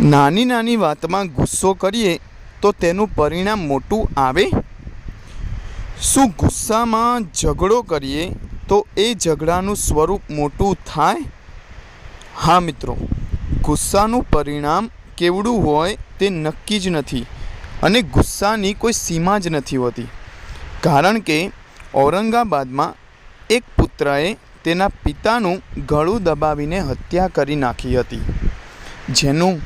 નાની નાની વાતમાં ગુસ્સો કરીએ તો તેનું પરિણામ મોટું આવે? શું ગુસ્સામાં ઝઘડો કરીએ તો એ ઝઘડાનું સ્વરૂપ મોટું થાય? હા મિત્રો, ગુસ્સાનું પરિણામ કેવડું હોય તે નક્કી જ નથી અને ગુસ્સાની કોઈ સીમા જ નથી હોતી. કારણ કે ઔરંગાબાદમાં એક પુત્રએ તેના પિતાનું ગળું દબાવીને હત્યા કરી નાખી હતી. જેનું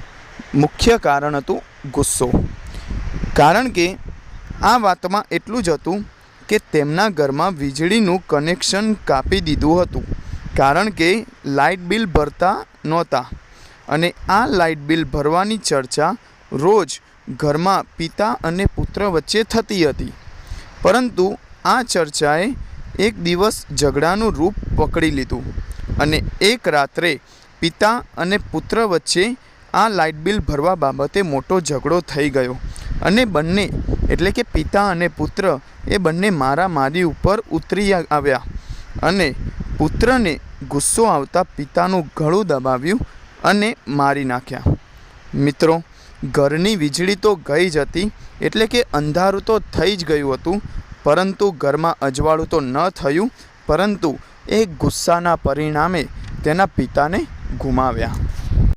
મુખ્ય કારણ હતું ગુસ્સો. કારણ કે આ વાતમાં એટલું જ હતું કે તેમના ઘરમાં વીજળીનું કનેક્શન કાપી દીધું હતું. કારણ કે લાઇટ બિલ ભરતા નહોતા અને આ લાઇટ બિલ ભરવાની ચર્ચા રોજ ઘરમાં પિતા અને પુત્ર વચ્ચે થતી હતી. પરંતુ આ ચર્ચાએ એક દિવસ ઝઘડાનું રૂપ પકડી લીધું અને એક રાત્રે પિતા અને પુત્ર વચ્ચે આ લાઇટ બિલ ભરવા બાબતે મોટો ઝઘડો થઈ ગયો. અને બંને, એટલે કે પિતા અને પુત્ર, એ બંને મારા મારી ઉપર ઉતરી આવ્યા. અને પુત્રને ગુસ્સો આવતા પિતાનું ગળું દબાવ્યું અને મારી નાખ્યા. મિત્રો, ઘરની વીજળી તો ગઈ જ હતી, એટલે કે અંધારું તો થઈ જ ગયું હતું, પરંતુ ઘરમાં અજવાળું તો ન થયું, પરંતુ એ ગુસ્સાના પરિણામે તેના પિતાને ગુમાવ્યા.